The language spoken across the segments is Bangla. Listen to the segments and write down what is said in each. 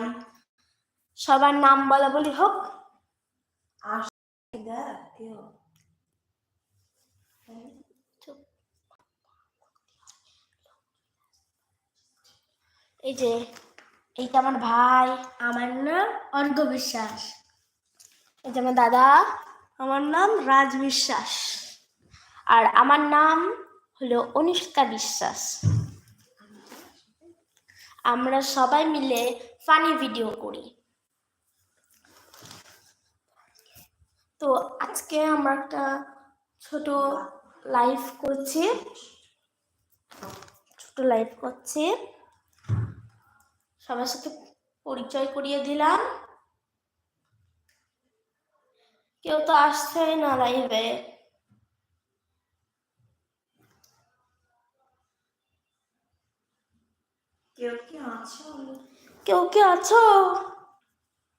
হাই সবার নাম বলা বলি হোক। এই যে, এইটা আমার ভাই, আমার নাম অর্ঘ বিশ্বাস। এই যে আমার দাদা, আমার নাম রাজ বিশ্বাস। আর আমার নাম হলো অনুষ্কা বিশ্বাস। আমরা সবাই মিলে ফানি ভিডিও করি। তো আজকে আমরা একটা ছোট লাইভ করছি। ছোট লাইভ করছি। সবার সাথে পরিচয় করিয়ে দিলাম। কেউ তো আসছেই না লাইভে কেউ কি আছো?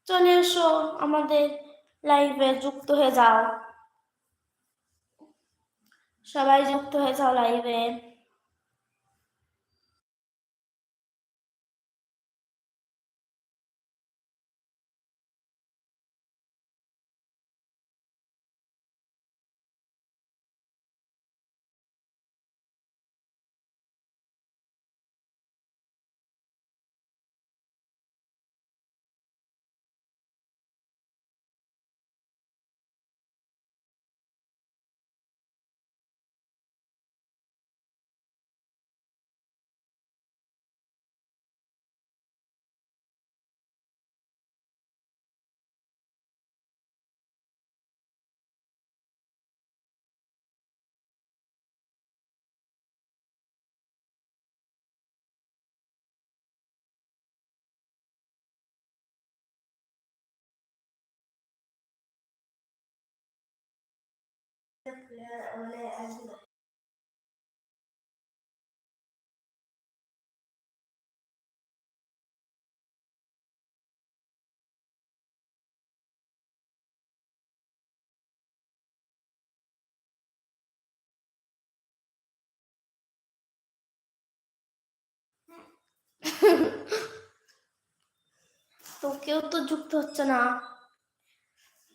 চলে এসো আমাদের লাইভে যুক্ত হয়ে যাও। সবাই যুক্ত হয়ে যাও লাইভে তো কেউ তো যুক্ত হচ্ছে না।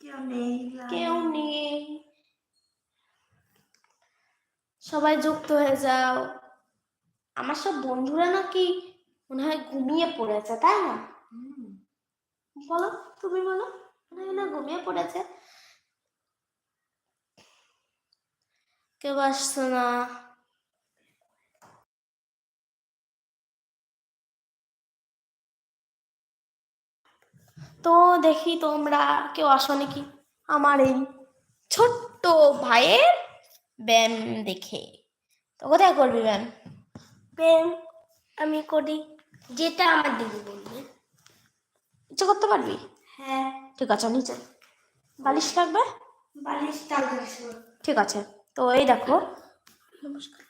কেউ নেই কেউ নেই। সবাই যুক্ত হয়ে যাও। আমার সব বন্ধুরা নাকি মনে হয় ঘুমিয়ে পড়েছে তাই না? বলো তুমি বলো না ঘুমিয়ে পড়েছে। কেউ আসছে না। তো দেখি তোমরা কেউ আসো নাকি? আমার এই ছোট্ট ভাইয়ের ব্যায়াম দেখে। তো কোথায় করবি ব্যায়াম? প্রেম আমি করি যেটা আমার দিদি বলবে। ইচ্ছে করতে পারবি? হ্যাঁ। ঠিক আছে নিচে। বালিশ লাগবে বালিশ টাল ঠিক আছে। তো এই দেখো। নমস্কার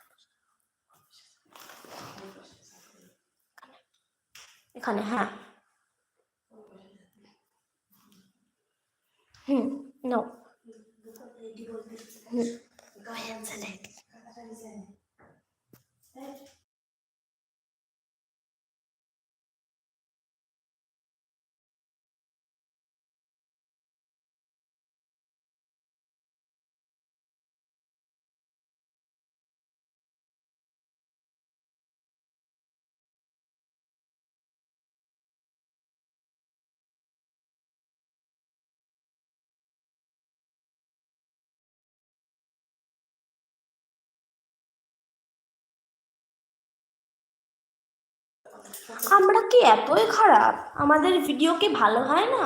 এখানে হ্যাঁ। হুম নো 高颜值嘞。আমরা কি এতই খারাপ? আমাদের ভিডিও কি ভালো হয় না?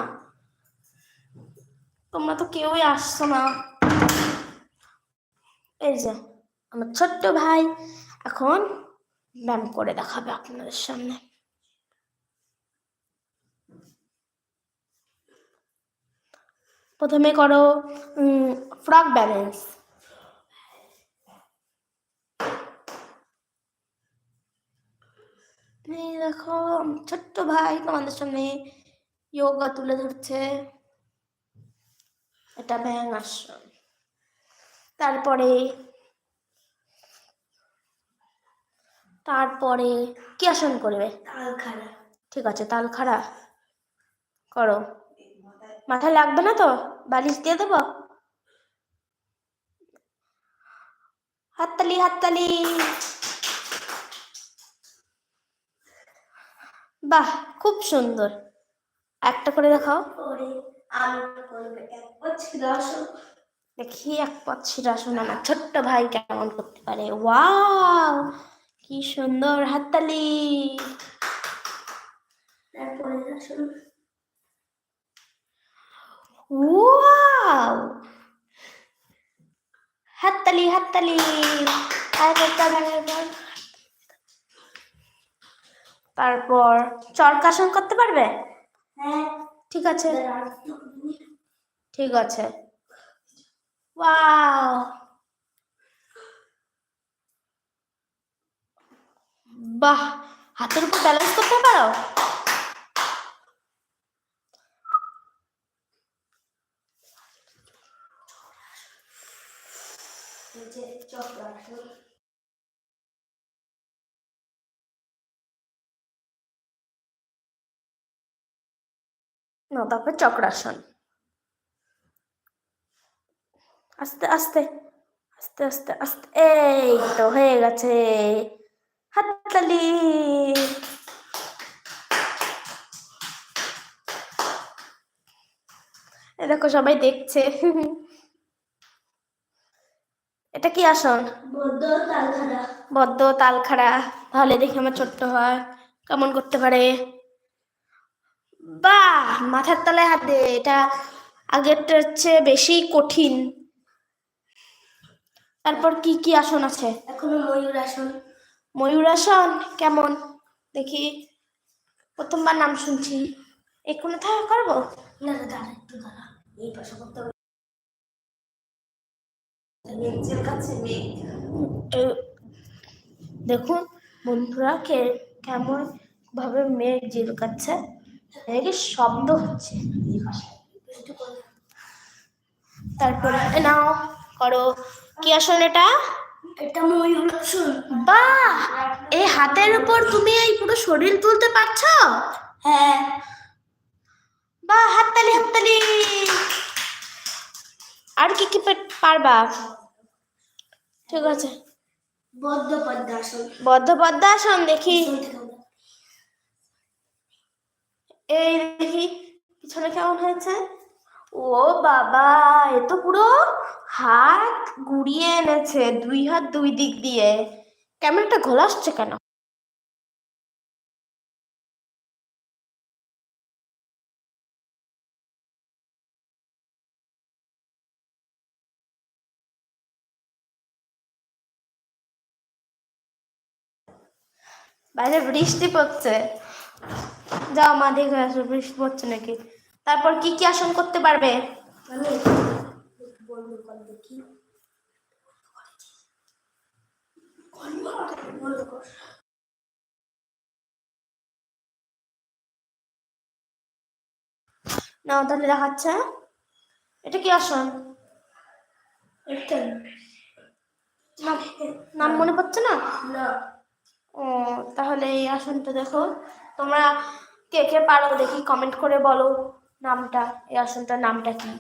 তোমরা তো কেউই আসছো না। এই যে, আমার ছোট্ট ভাই এখন ব্যায়াম করে দেখাবে আপনাদের সামনে। প্রথমে করো ফ্রক ব্যালেন্স এই দেখো আমার ছোট্ট ভাই তোমাদের সামনে যোগা তুলে ধরছে। এটা ব্যাং আসন তারপরে তারপরে কি আসন করবে? ঠিক আছে তাল খাড়া করো। মাথায় লাগবে না তো? বালিশ দিয়ে দেবো? হাততালি হাততালি। বাহ খুব সুন্দর। একটা করে দেখাও। দেখি এক পথ শিরাসন আমার ছোট্ট ভাই কেমন করতে পারে? ওয়াও কি সুন্দর হাততালি। ওয়াও হাততালি হাততালি। তারপর তারপর তারপর চরকাসন করতে পারবে? হ্যাঁ। ঠিক আছে। ঠিক আছে। ওয়াও। বাহ হাতের উপর ব্যালেন্স করতে পারো? চক্র না তারপর চক্রাসন। আস্তে আস্তে আস্তে আস্তে আস্তে এই তো হয়ে গেছে। হাততালি। এ দেখো সবাই দেখছে। এটা কি আসন? বদ্ধ তালখাড়া। তাহলে দেখি আমার ছোট্ট হয়। কেমন করতে পারে? বাহ মাথার তলায় হাত দে এটা আগেরটা হচ্ছে বেশি কঠিন। তারপর কি কি আসন আছে? এখনও ময়ূর আসন। ময়ূর আসন? কেমন? দেখি প্রথমবার নাম শুনছি। এক্ষুনি থাকা করব? না না দাঁড়া একটু দাঁড়া। এই পাশে করতে হবে। দেখুন বন্ধুরা কে কেমন ভাবে মেঘ জিলকাচ্ছে মেঘের শব্দ হচ্ছে তারপরে নাও করো। কি আসন এটা? এটা ময়ূর বাহ! এই হাতের উপর তুমি এই পুরো শরীর তুলতে পারছ? হ্যাঁ। বাহ হাততালি হাততালি! আর কি কি পারবা? ঠিক আছে। বদ্ধ পদ্মাসন বদ্ধ পদ্মাসন দেখি। এই দেখি, পিছনে কেমন হয়েছে? ও বাবা, এ তো পুরো হাত গুড়িয়ে এনেছে, দুই হাত দুই দিক দিয়ে। কেমন একটা ঘোলাসছে কেন? বাইরে বৃষ্টি পড়ছে। যাও মা দেখে আসো বৃষ্টি পড়ছে নাকি। তারপর কি কি আসন করতে পারবে? আমি দেখি। নাও তাহলে দেখাচ্ছে। এটা কি আসন? নাম মনে পড়ছে না? না। ও তাহলে এই আসনটা দেখো। তোমরা কে কে পারো দেখি কমেন্ট করে বলো নামটা এই আসনটার নামটা কি?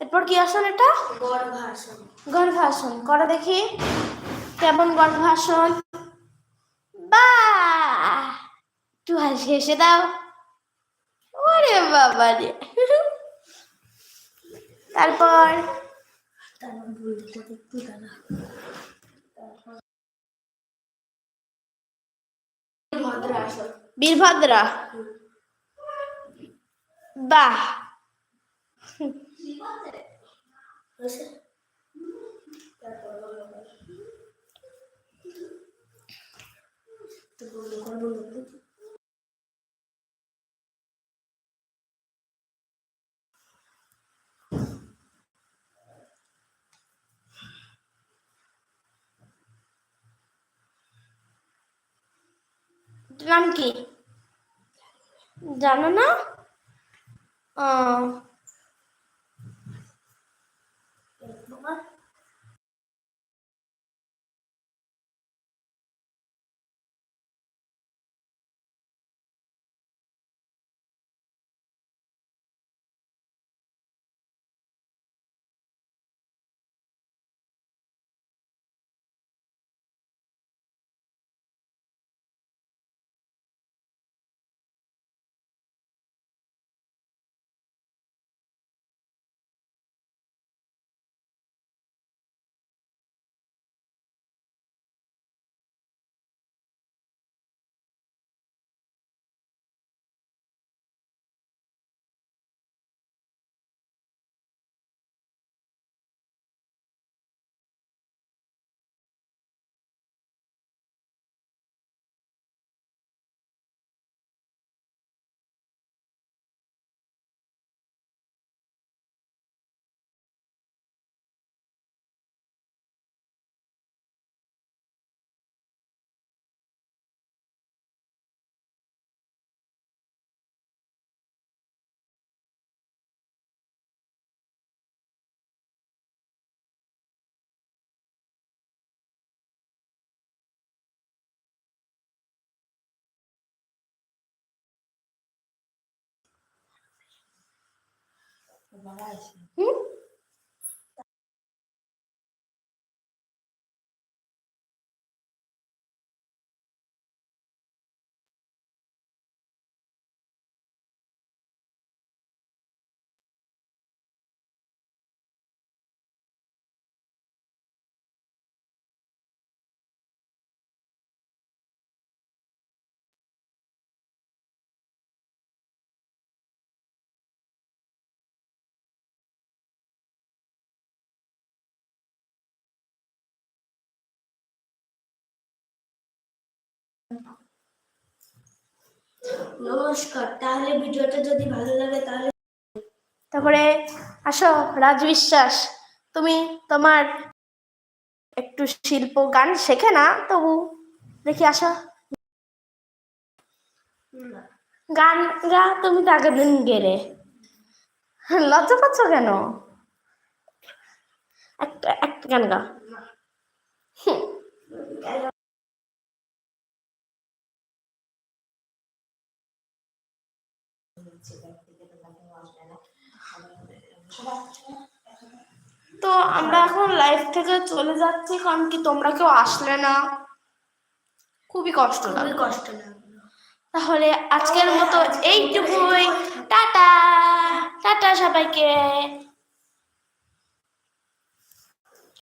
এরপর কি আসন এটা? গর্ভাসন। গর্ভাসন করো দেখি কেমন গর্ভাসন? বাহ! একটু হাসি হেসে দাও। ওরে বাবা রে। তারপর? বীরভদ্রা। বাহ। তো বন্ধ কর বন্ধ নাম কি? জানো না? হুম নমস্কার, তাহলে ভিডিওটা যদি ভালো লাগে তাহলে তারপরে আসো রাজ বিশ্বাস তুমি তোমার একটু শিল্প গান শেখে না, তবু দেখি আসো। গান গা, তুমি তো আগের দিন গেলে। লজ্জা পাচ্ছ কেন? একটা একটা গান গা হুম। তো আমরা এখন লাইফ থেকে চলে যাচ্ছি কারণ কি তোমরা কেউ আসলে না। খুবই কষ্ট খুবই কষ্ট তাহলে আজকের মতো এইটুকুই। টাটা! টাটা সবাইকে।